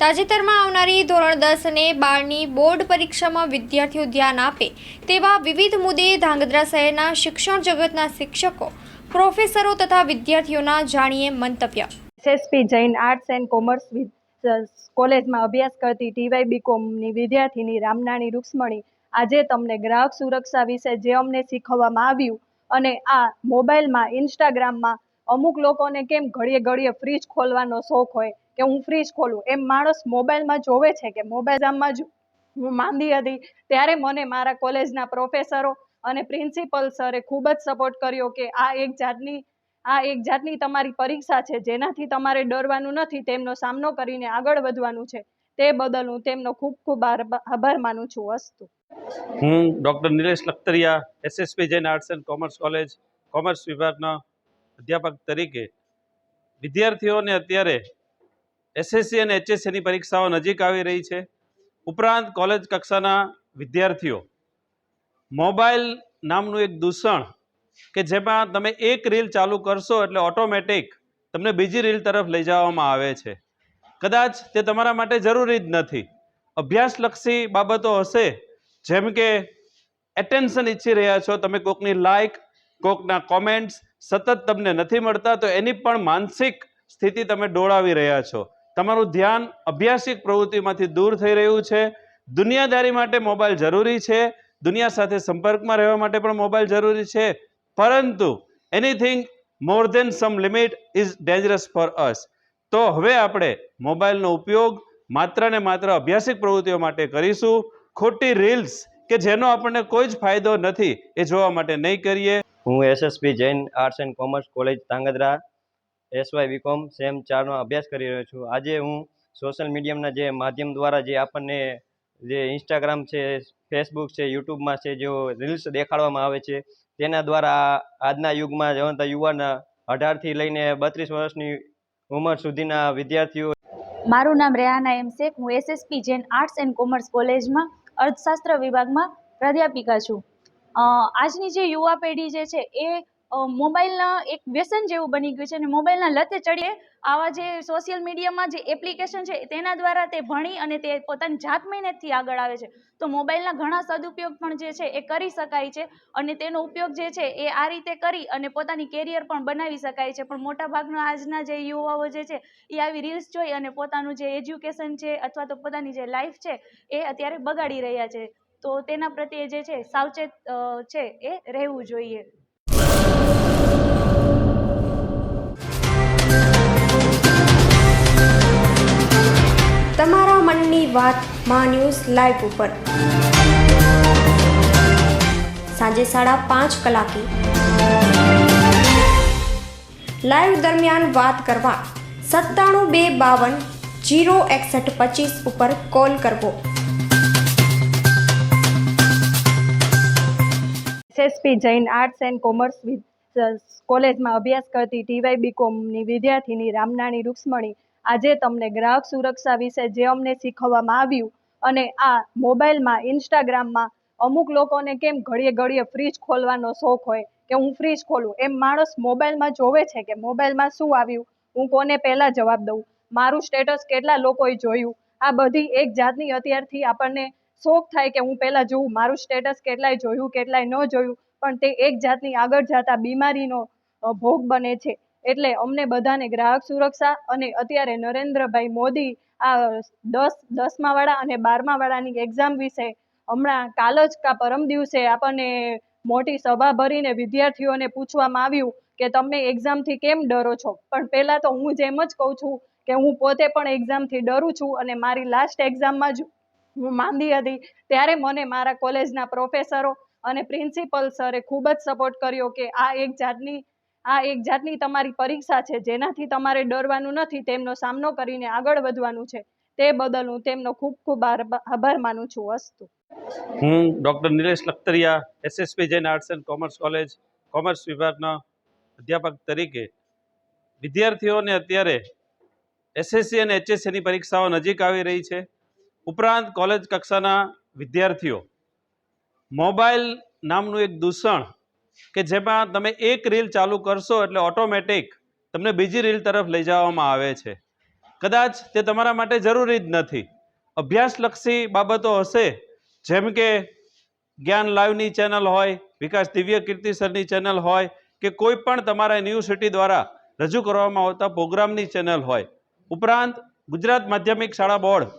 તાજેતરમાં આવનારી ધોરણ દસ અને બારની બોર્ડ પરીક્ષામાં વિદ્યાર્થીઓ ધ્યાન આપે તેવા વિવિધ મુદ્દે ધાંગધ્રા શહેરના શિક્ષણ જગતના શિક્ષકો, પ્રોફેસરો તથા વિદ્યાર્થીઓના જાણીએ મંતવ્ય. SSP Jain arts and commerce કોલેજમાં અભ્યાસ કરતી ટીવાય બીકોમની વિદ્યાર્થીની રામનાણી રૂક્ષ્મણી આજે તમને ગ્રાહક સુરક્ષા વિશે જે અમને શીખવવામાં આવ્યું અને આ મોબાઈલમાં, ઇન્સ્ટાગ્રામમાં અમુક લોકોને કેમ ઘડીએ ઘડીએ ફ્રીજ ખોલવાનો શોખ હોય કે હું ફ્રીજ ખોલું? એમ માણસ મોબાઈલમાં જોવે છે કે મોબાઈલમાં જ હું માંદી હતી. ત્યારે મને મારા કોલેજના પ્રોફેસરો અને પ્રિન્સિપલ સરે ખૂબ જ સપોર્ટ કર્યો કે આ એક જાતની, આ એક જાતની તમારી પરીક્ષા છે. જેનાથી તમારે ડરવાનું નથી, તેમનો સામનો કરીને આગળ વધવાનું છે. તે બદલ હું તેમનો ખૂબ ખૂબ આભાર માનું છું વસ્તુ હું doctor Nilesh Lakhtariya SSP Jain arts and commerce college commerce વિભાગના અધ્યાપક તરીકે વિદ્યાર્થીઓને અત્યારે એસએસસી અને એચએસસીની પરીક્ષાઓ નજીક આવી રહી છે. ઉપરાંત કોલેજ કક્ષાના વિદ્યાર્થીઓ મોબાઈલ નામનું એક દૂષણ કે જેમાં તમે એક રીલ ચાલુ કરશો એટલે ઓટોમેટિક તમને બીજી રીલ તરફ લઈ જવામાં આવે છે. કદાચ તે તમારા માટે જરૂરી જ નથી. અભ્યાસલક્ષી બાબતો હશે. જેમ કે એટેન્શન ઈચ્છી રહ્યા છો, તમે કોકની લાઈક કોકના કોમેન્ટ્સ સતત તમને નથી મળતા, તો એની પણ માનસિક સ્થિતિ તમે ડોળાવી રહ્યા છો. તમારું ધ્યાન અભ્યાસિક પ્રવૃત્તિમાંથી દૂર થઈ રહ્યું છે. દુનિયાદારી માટે મોબાઈલ જરૂરી છે. દુનિયા સાથે સંપર્કમાં રહેવા માટે પણ મોબાઈલ જરૂરી છે. પરંતુ anything more than some limit is dangerous for us તો હવે આપણે મોબાઈલનો ઉપયોગ માત્ર ને માત્ર અભ્યાસિક પ્રવૃત્તિઓ માટે કરીશું. ખોટી રીલ્સ કે જેનો આપણને કોઈ જ ફાયદો નથી, એ જોવા માટે નહીં કરીએ. હું SSP Jain arts and commerce college Dhrangadhra SY BCom sem ચારનો અભ્યાસ કરી રહ્યો છું. આજે હું સોશિયલ મીડિયાના જે માધ્યમ દ્વારા જે આપણને જે ઇન્સ્ટાગ્રામ છે ફેસબુક છે યુટ્યુબમાં છે, જેઓ રીલ્સ દેખાડવામાં આવે છે, તેના દ્વારા આજના યુગમાં જવંતા યુવાન અઢારથી લઈને બત્રીસ વર્ષની ઉંમર સુધીના વિદ્યાર્થીઓ મારું નામ રેહાના એમ શેખ. હું SSP Jain arts and commerce કોલેજમાં અર્થશાસ્ત્ર વિભાગમાં પ્રાધ્યાપિકા છું. આજની જે યુવા પેઢી જે છે એ મોબાઈલના એક વ્યસન જેવું બની ગયું છે અને મોબાઈલના લતે ચડીએ આવા જે સોશિયલ મીડિયામાં જે એપ્લિકેશન છે તેના દ્વારા તે ભણી અને તે પોતાની જાત મહેનતથી આગળ આવે છે. તો મોબાઈલના ઘણા સદુપયોગ પણ જે છે એ કરી શકાય છે અને તેનો ઉપયોગ જે છે એ આ રીતે કરી અને પોતાની કેરિયર પણ બનાવી શકાય છે. પણ મોટા ભાગના આજના જે યુવાઓ જે છે એ આવી રીલ્સ જોઈ અને પોતાનું જે એજ્યુકેશન છે અથવા તો પોતાની જે લાઈફ છે એ અત્યારે બગાડી રહ્યા છે. તો તેના પ્રત્યે જે છે, સાવચેત છે એ રહેવું જોઈએ. તમારા મનની વાતમાં ન્યૂઝ લાઈવ ઉપર. સાંજે સાડા પાંચ કલાકે. લાઈવ દરમિયાન વાત કરવા સત્તાણું બે બાવન જીરો એકસઠ પચીસ ઉપર કોલ કરવો. SSP Jain arts and commerce કોલેજમાં અભ્યાસ કરતી ટીવાય બીકોમની વિદ્યાર્થીની રામનાણી રૂક્ષ્મણી આજે તમને ગ્રાહક સુરક્ષા વિશે જે અમને શીખવવામાં આવ્યું અને આ મોબાઈલમાં, ઇન્સ્ટાગ્રામમાં અમુક લોકોને કેમ ઘડીએ ઘડીએ ફ્રીજ ખોલવાનો શોખ હોય કે હું ફ્રીજ ખોલું? એમ માણસ મોબાઈલમાં જોવે છે કે મોબાઈલમાં શું આવ્યું? હું કોને પહેલાં જવાબ દઉં? મારું સ્ટેટસ કેટલા લોકોએ જોયું? આ બધી એક જાતની અત્યારથી આપણને શોખ થાય કે હું પહેલાં જોઉં, મારું સ્ટેટસ કેટલાય જોયું, કેટલાય ન જોયું, પણ તે એક જાતની આગળ જતા બીમારીનો ભોગ બને છે. એટલે અમને બધાને ગ્રાહક સુરક્ષા અને અત્યારે નરેન્દ્રભાઈ મોદી આ દસ, દસમા વાળા અને બારમા વાળાની એક્ઝામ વિશે હમણાં કાલ જ કા પરમ દિવસે આપણને મોટી સભા ભરીને વિદ્યાર્થીઓને પૂછવામાં આવ્યું કે તમે એક્ઝામથી કેમ ડરો છો? પણ પહેલાં તો હું જેમ જ કહું છું કે હું પોતે પણ એક્ઝામથી ડરું છું અને મારી લાસ્ટ એક્ઝામમાં જ હું માંદી હતી. ત્યારે મને મારા કોલેજના પ્રોફેસરો અને પ્રિન્સિપલ સરે ખૂબ જ સપોર્ટ કર્યો કે આ એક જાતની, આ એક જાતની તમારી પરીક્ષા છે. જેનાથી તમારે ડરવાનું નથી, તેમનો સામનો કરીને આગળ વધવાનું છે. તે બદલ હું તેમનો ખૂબ ખૂબ આભાર માનું છું અસ્તુ. હું doctor Nilesh Lakhtariya, SSP Jain arts and commerce college, commerce વિભાગના અધ્યાપક તરીકે. વિદ્યાર્થીઓને અત્યારે એસએસસી અને એચએસસીની પરીક્ષાઓ નજીક આવી રહી છે. ઉપરાંત કોલેજ કક્ષાના વિદ્યાર્થીઓ. મોબાઈલ નામનું એક દૂષણ કે જેમાં તમે એક રીલ ચાલુ કરશો એટલે ઓટોમેટિક તમને બીજી રીલ તરફ લઈ જવામાં આવે છે. કદાચ તે તમારા માટે જરૂરી જ નથી. અભ્યાસલક્ષી બાબતો હશે, જેમ કે જ્ઞાન લાઈવની ચેનલ હોય, વિકાસ દિવ્ય કીર્તિસરની ચેનલ હોય, કે કોઈ પણ તમારા યુનિવર્સિટી દ્વારા રજૂ કરવામાં આવતા પ્રોગ્રામની ચેનલ હોય. ઉપરાંત ગુજરાત માધ્યમિક શાળા બોર્ડ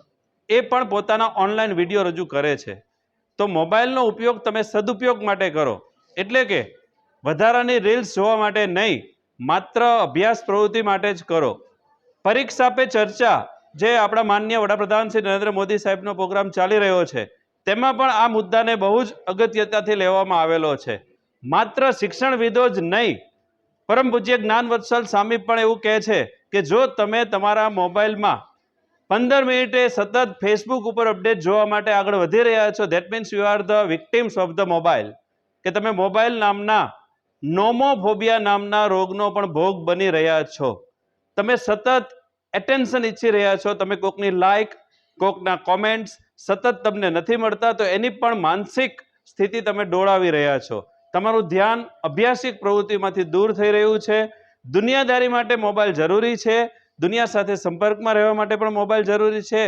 એ પણ પોતાના ઓનલાઈન વીડિયો રજૂ કરે છે. તો મોબાઈલનો ઉપયોગ તમે સદુપયોગ માટે કરો. એટલે કે વધારાની રીલ્સ જોવા માટે નહીં, માત્ર અભ્યાસ પ્રવૃત્તિ માટે જ કરો. પરીક્ષા પે ચર્ચા, જે આપણા માનનીય વડાપ્રધાન શ્રી નરેન્દ્ર મોદી સાહેબનો પ્રોગ્રામ ચાલી રહ્યો છે, તેમાં પણ આ મુદ્દાને બહુ જ અગત્યતાથી લેવામાં આવેલો છે. માત્ર શિક્ષણવિદો જ નહીં, પરમ પૂજ્ય જ્ઞાન વત્સલ સ્વામી પણ એવું કહે છે કે જો તમે તમારા મોબાઈલમાં પંદર મિનિટે સતત ફેસબુક ઉપર અપડેટ જોવા માટે આગળ વધી રહ્યા છો. That means you are the victims of the mobile કે તમે મોબાઈલ નામના નોમોફોબિયા નામના રોગનો પણ ભોગ બની રહ્યા છો. તમે સતત એટેન્શન ઈચ્છી રહ્યા છો. તમે કોકની લાઈક કોકના કોમેન્ટ્સ સતત તમને નથી મળતા, તો એની પણ માનસિક સ્થિતિ તમે ડોળાવી રહ્યા છો. તમારું ધ્યાન અભ્યાસિક પ્રવૃત્તિમાંથી દૂર થઈ રહ્યું છે. દુનિયાદારી માટે મોબાઈલ જરૂરી છે. દુનિયા સાથે સંપર્કમાં રહેવા માટે પણ મોબાઈલ જરૂરી છે.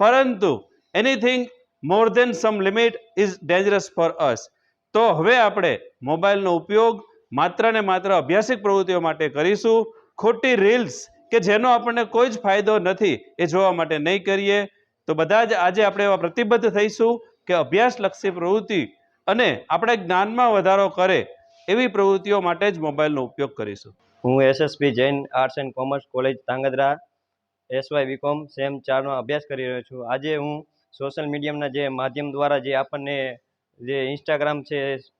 પરંતુ anything more than some limit is dangerous for us તો હવે આપણે મોબાઈલનો ઉપયોગ માત્ર ને માત્ર અભ્યાસિક પ્રવૃત્તિઓ માટે કરીશું. ખોટી રીલ્સ કે જેનો આપણને કોઈ જ ફાયદો નથી એ જોવા માટે નહીં કરીએ. તો બધા જ આજે આપણે એવા પ્રતિબદ્ધ થઈશું કે અભ્યાસલક્ષી પ્રવૃત્તિ અને આપણે જ્ઞાનમાં વધારો કરે એવી પ્રવૃત્તિઓ માટે જ મોબાઈલનો ઉપયોગ કરીશું. હું SSP Jain arts and commerce college Dhrangadhra SY BCom sem ચારનો અભ્યાસ કરી રહ્યો છું. આજે હું સોશિયલ મીડિયાના જે માધ્યમ દ્વારા જે આપણને જે ઇન્સ્ટાગ્રામ છે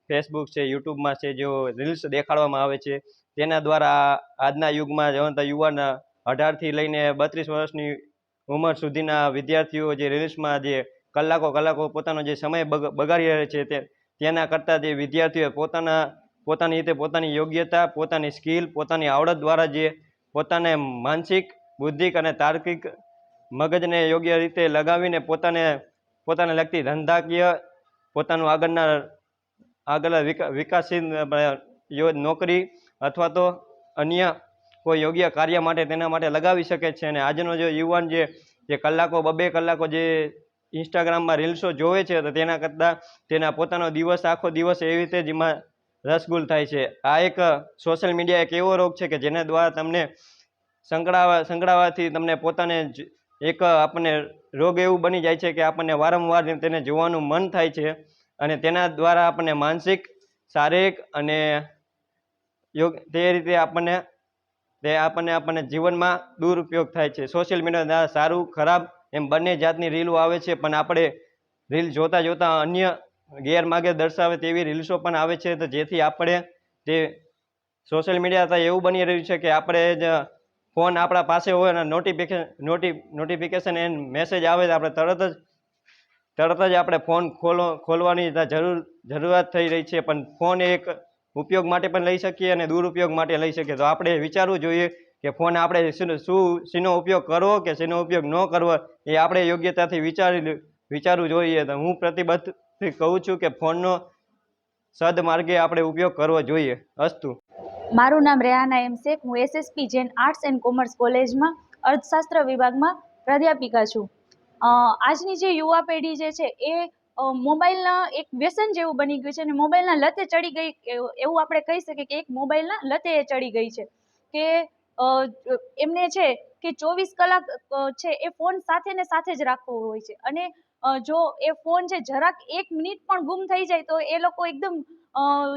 ફેસબુક છે યુટ્યુબમાં છે, જેઓ રીલ્સ દેખાડવામાં આવે છે, તેના દ્વારા આજના યુગમાં જવંતા યુવાન અઢારથી લઈને બત્રીસ વર્ષની ઉંમર સુધીના વિદ્યાર્થીઓ જે રીલ્સમાં જે કલાકો કલાકો પોતાનો જે સમય બગ- બગાડી રહ્યા છે, તે, તેના કરતાં જે વિદ્યાર્થીઓ પોતાના પોતાની રીતે પોતાની યોગ્યતા, પોતાની સ્કિલ, પોતાની આવડત દ્વારા જે પોતાને માનસિક, બુદ્ધિક અને તાર્કિક મગજને યોગ્ય રીતે લગાવીને પોતાને પોતાને લગતી ધંધાકીય, પોતાનું આગળના આગળ વિકા, વિકાસશીલ નોકરી અથવા તો અન્ય કોઈ યોગ્ય કાર્ય માટે તેના માટે લગાવી શકે છે. અને આજનો જે યુવાન જે જે કલાકો બબે કલાકો જે ઇન્સ્ટાગ્રામમાં રીલ્સો જોવે છે, તો તેના કરતાં તેના પોતાનો દિવસ આખો દિવસ એવી રીતે જ એમાં રસગુલ થાય છે. આ એક સોશિયલ મીડિયા એક એવો રોગ છે કે જેના દ્વારા તમને સંકળાવા, સંકળાવાથી તમને પોતાને એક આપણને રોગ એવું બની જાય છે કે આપણને વારંવાર તેને જોવાનું મન થાય છે અને તેના દ્વારા આપણને માનસિક, શારીરિક અને યોગ તે રીતે આપણને, તે આપણને આપણને જીવનમાં દુરુપયોગ થાય છે. સોશિયલ મીડિયા દ્વારા સારું, ખરાબ એમ બંને જાતની રીલો આવે છે પણ આપણે રીલ જોતા જોતા અન્ય ગેરમાર્ગે દર્શાવે તેવી રીલ્સો પણ આવે છે તો જેથી આપણે તે સોશિયલ મીડિયા હતા એવું બની રહ્યું છે કે આપણે જ ફોન આપણા પાસે હોય અને notification noti notification and message આવે તો આપણે તરત જ તરત જ આપણે ફોન ખોલો, ખોલવાની જરૂર, જરૂરિયાત થઈ રહી છે. પણ ફોન એક ઉપયોગ માટે પણ લઈ શકીએ અને દુરુપયોગ માટે લઈ શકીએ. તો આપણે વિચારવું જોઈએ કે ફોન આપણે શું, શીનો ઉપયોગ કરવો કે શેનો ઉપયોગ ન કરવો એ આપણે યોગ્યતાથી વિચારી, વિચારવું જોઈએ. તો હું પ્રતિબદ્ધ કહું છું કે ફોનનો સદમાર્ગે આપણે ઉપયોગ કરવો જોઈએ. અસ્તુ. મારું નામ રેહાના એમ શેખ. હું SSP Jain arts and commerce કોલેજમાં અર્થશાસ્ત્ર વિભાગમાં પ્રાધ્યાપિકા છું. આજની જે યુવા પેઢી જે છે એ મોબાઈલના એક વ્યસન જેવું બની ગયું છે અને મોબાઈલના લતે ચડી ગઈ, એવું આપણે કહી શકીએ કે એક મોબાઈલના લતે એ ચડી ગઈ છે. કે એમને છે કે ચોવીસ કલાક છે એ ફોન સાથે ને સાથે જ રાખવો હોય છે. અને જો એ ફોન છે, જરાક એક મિનિટ પણ ગુમ થઈ જાય તો એ લોકો એકદમ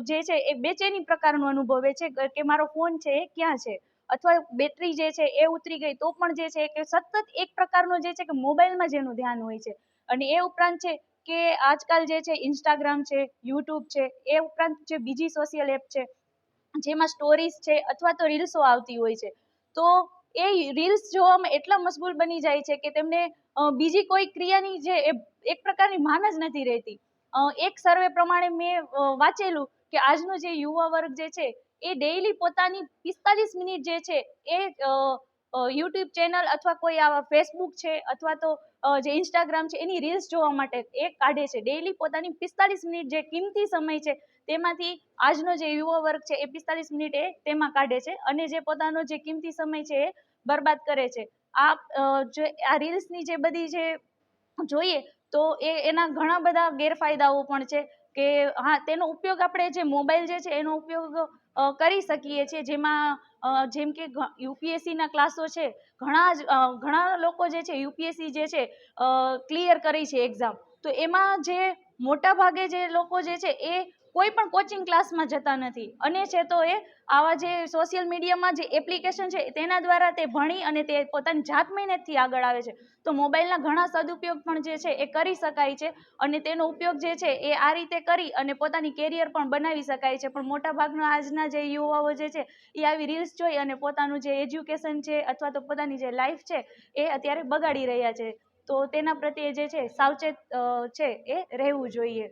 જે છે, એ બેચેની પ્રકારનું અનુભવે છે કે- મારો ફોન છે, એ ક્યાં છે? અથવા બેટરી જે છે, એ ઉતરી ગઈ તો પણ જે છે, કે સતત એક પ્રકારનો જે છે, કે મોબાઈલમાં જેનું ધ્યાન હોય છે. અને એ ઉપરાંત છે કે આજકાલ જે છે ઇન્સ્ટાગ્રામ છે યુટ્યુબ છે, એ ઉપરાંત જે બીજી સોશિયલ એપ છે, જેમાં સ્ટોરીઝ છે અથવા તો રીલ્સો આવતી હોય છે. તો એ રીલ્સ જોવામાં એટલા મશગુલ બની જાય છે કે તેમને બીજી કોઈ ક્રિયાની જે એક પ્રકારની ભાન જ નથી રહેતી. એક સર્વે પ્રમાણે મેં વાંચેલું કે આજનો જે યુવા વર્ગ જે છે, એ ડેઈલી પોતાની પિસ્તાલીસ મિનિટ જે છે એ યુટ્યુબ ચેનલ અથવા કોઈ આવા ફેસબુક છે અથવા તો જે ઇન્સ્ટાગ્રામ છે, એની રીલ્સ જોવા માટે એ કાઢે છે. ડેઈલી પોતાની પિસ્તાલીસ મિનિટ જે કિંમતી સમય છે, તેમાંથી આજનો જે યુવા વર્ગ છે, એ પિસ્તાલીસ મિનિટ એ તેમાં કાઢે છે અને જે પોતાનો જે કિંમતી સમય છે, એ બરબાદ કરે છે. આ જે, આ રીલ્સની જે બધી જે જોઈએ તો એ, એના ઘણા બધા ગેરફાયદાઓ પણ છે કે, હા, તેનો ઉપયોગ આપણે જે મોબાઈલ જે છે, એનો ઉપયોગ કરી શકીએ છીએ. જેમાં જેમ કે યુપીએસસીના ક્લાસો છે, ઘણા જ ઘણા લોકો જે છે, યુપીએસસી જે છે ક્લિયર કરી છે એક્ઝામ. તો એમાં જે મોટા ભાગે જે લોકો જે છે, એ કોઈ પણ કોચિંગ ક્લાસમાં જતા નથી. અને છે તો એ આવા જે સોશિયલ મીડિયામાં જે એપ્લિકેશન છે, તેના દ્વારા તે ભણી અને તે પોતાની જાત મહેનતથી આગળ આવે છે. તો મોબાઈલના ઘણા સદુપયોગ પણ જે છે, એ કરી શકાય છે અને તેનો ઉપયોગ જે છે, એ આ રીતે કરી અને પોતાની કેરિયર પણ બનાવી શકાય છે. પણ મોટા ભાગના આજના જે યુવાઓ જે છે, એ આવી રીલ્સ જોઈ અને પોતાનું જે એજ્યુકેશન છે અથવા તો પોતાની જે લાઈફ છે, એ અત્યારે બગાડી રહ્યા છે. તો તેના પ્રત્યે જે છે, સાવચેત છે એ રહેવું જોઈએ.